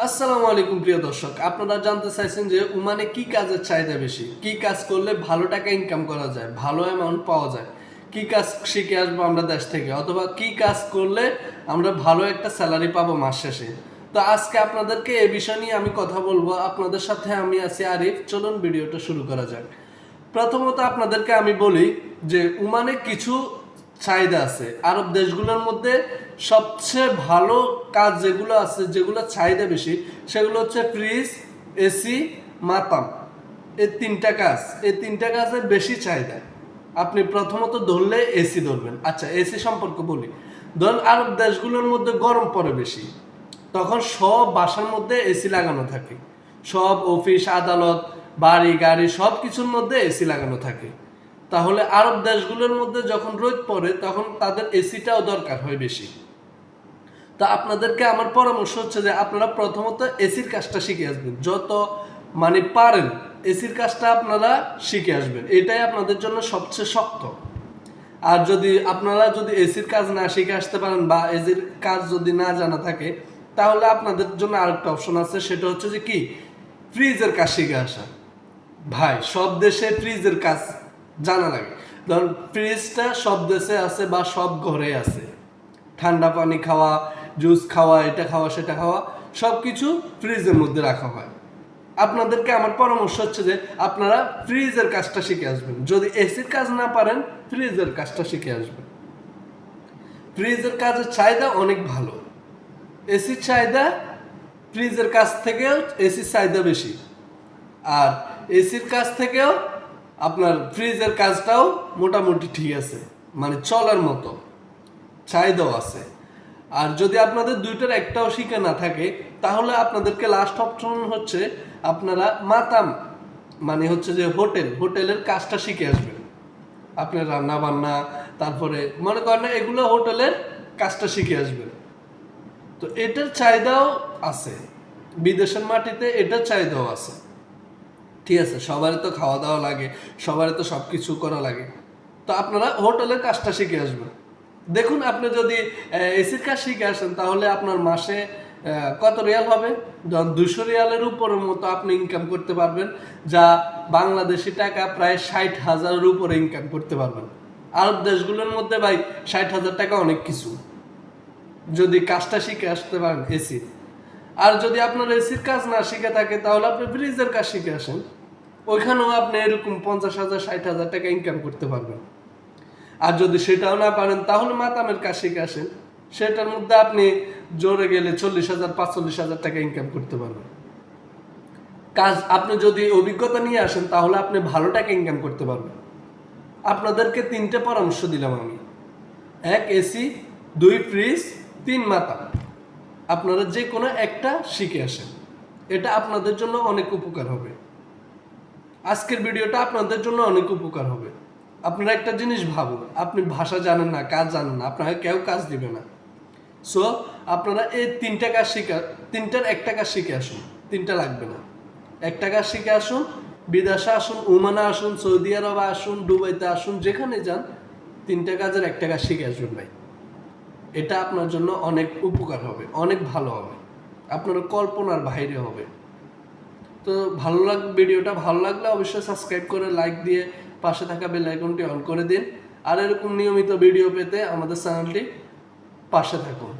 আসসালামু আলাইকুম, প্রিয় দর্শক। আপনারা জানতে চাইছেন যে উমানে কি কাজের চাহিদা বেশি? কি কাজ করলে ভালো টাকা ইনকাম করা যায়, ভালো অ্যামাউন্ট পাওয়া যায়? কি কাজ শিখে আসব আমরা দেশ থেকে? অথবা কি কাজ করলে আমরা ভালো একটা স্যালারি পাবো মাস শেষে? তো আজকে আপনাদেরকে এ বিষয় নিয়ে আমি কথা বলব। আপনাদের সাথে আমি আছি আরিফ। চলুন ভিডিওটা শুরু করা যাক। প্রথমত আপনাদেরকে আমি বলি যে উমানে কিছু চাহিদা আছে। আরব দেশগুলোর মধ্যে সবচেয়ে ভালো কাজ যেগুলো আছে, যেগুলো চাহিদা বেশি, সেগুলো হচ্ছে ফ্রিজ, এসি, মাতাম। এই তিনটা কাজ। এই তিনটা কাজে বেশি চাহিদা। আপনি প্রথমত ধরলে এসি ধরবেন। আচ্ছা এসি সম্পর্কে বলি। ধরুন আরব দেশগুলোর মধ্যে গরম পড়ে বেশি। তখন সব বাসার মধ্যে এসি লাগানো থাকে। সব অফিস, আদালত, বাড়ি, গাড়ি সব কিছুর মধ্যে এসি লাগানো থাকে। তাহলে আরব দেশগুলোর মধ্যে যখন রোদ পড়ে, তখন তাদের এসিটাও দরকার হয় বেশি। তা আপনাদেরকে আমার পরামর্শ হচ্ছে যে আপনারা প্রথমত এসির কাজটা শিখে আসবেন। যত মানে পারেন এসির কাজটা আপনারা শিখে আসবেন। এটাই আপনাদের জন্য সবচেয়ে শক্ত। আর যদি আপনারা যদি এসির কাজ না শিখে আসতে পারেন বা এসির কাজ যদি না জানা থাকে, তাহলে আপনাদের জন্য আরেকটা অপশন আছে, সেটা হচ্ছে যে কি? ফ্রিজের কাজ শিখে আসা। ভাই, সব দেশে ফ্রিজের কাজ জানা লাগে ধরুন, ফ্রিজটা সব দেশে আছে বা সব ঘরে আছে। ঠান্ডা পানি খাওয়া জুস খাওয়া, এটা খাওয়া, সেটা খাওয়া সব কিছু ফ্রিজের মধ্যে রাখা হয়। আপনাদেরকে আমার পরামর্শ হচ্ছে যে আপনারা ফ্রিজের কাজটা শিখে আসবেন। যদি এসির কাজ না পারেন, ফ্রিজের কাজটা শিখে আসবেন। ফ্রিজের কাজের চাহিদা অনেক ভালো। এসির চাহিদা ফ্রিজের কাছ থেকেও, এসির চাহিদা বেশি। আর এসির কাছ থেকেও আপনার ফ্রিজের কাজটাও মোটামুটি ঠিক আছে। মানে চলার মতো। চাহিদাও আছে। আর যদি আপনাদের দুইটার একটাও শিখে না থাকে, তাহলে আপনাদেরকে লাস্ট অপশন হচ্ছে আপনারা মাতাম মানে হচ্ছে যে হোটেল, হোটেলের কাজটা শিখে আসবেন। আপনার রান্না বান্না তারপরে মনে করেন এগুলো হোটেলের কাজটা শিখে আসবেন। তো এটার চাহিদাও আছে। বিদেশের মাটিতে এটার চাহিদাও আছে। ঠিক আছে, সবারই তো খাওয়া দাওয়া লাগে, সবারই তো সব কিছু করা লাগে। তো আপনারা হোটেলের কাজটা শিখে আসবেন। দেখুন, আপনি যদি এসির কাজ শিখে আসেন, তাহলে আপনার মাসে কত রিয়াল হবে? দুশো রিয়ালের উপরের মতো আপনি ইনকাম করতে পারবেন, যা বাংলাদেশি টাকা প্রায় ষাট হাজারের উপরে ইনকাম করতে পারবেন। আরব দেশগুলোর মধ্যে ভাই, ষাট হাজার টাকা অনেক কিছু। যদি কাজটা শিখে আসতে পারেন, এসি। আর যদি আপনার এসির কাজ না শিখে থাকে, তাহলে আপনি ফ্রিজের কাজ শিখে আসেন। ওইখানেও আপনি এরকম পঞ্চাশ হাজার, ষাট হাজার টাকা ইনকাম করতে পারবেন। আর যদি সেটাও না পারেন, তাহলে মাতামের কাজ শিখে আসেন। সেটার মধ্যে আপনি জোরে গেলে চল্লিশ হাজার, পাঁচচল্লিশ হাজার টাকা ইনকাম করতে পারবেন। কাজ, আপনি যদি অভিজ্ঞতা নিয়ে আসেন, তাহলে আপনি ভালো টাকা ইনকাম করতে পারবেন। আপনাদেরকে তিনটে পরামর্শ দিলাম আমি। এক, এসি, দুই, ফ্রিজ, তিন মাতা আপনারা যে কোনো একটা শিখে আসেন। এটা আপনাদের জন্য অনেক উপকার হবে। আজকের ভিডিওটা আপনাদের জন্য অনেক উপকার হবে। আপনারা একটা জিনিস ভাবুন, আপনি ভাষা জানেন না, কাজ জানেন না, আপনাকে কেউ কাজ দিবে না। সো আপনারা এই তিনটা কাজ শিখা, তিনটার একটা কাজ শিখে আসুন, তিনটা লাগবে না। একটা কাজ শিখে আসুন, বিদেশে আসুন, ওমানে আসুন, সৌদি আরবে আসুন, দুবাইতে আসুন, যেখানে যান, তিনটা কাজের একটা কাজ শিখে আসবেন ভাই। এটা আপনার জন্য অনেক উপকার হবে, অনেক ভালো হবে। আপনার কল্পনার বাইরে হবে। তো ভালো লাগ, ভিডিওটা ভালো লাগলে অবশ্যই সাবস্ক্রাইব করে লাইক দিয়ে পাশে থাকা বেল আইকনটি অন করে দিন। আর এরকম নিয়মিত ভিডিও পেতে আমাদের চ্যানেলটি পাশে থাকুন।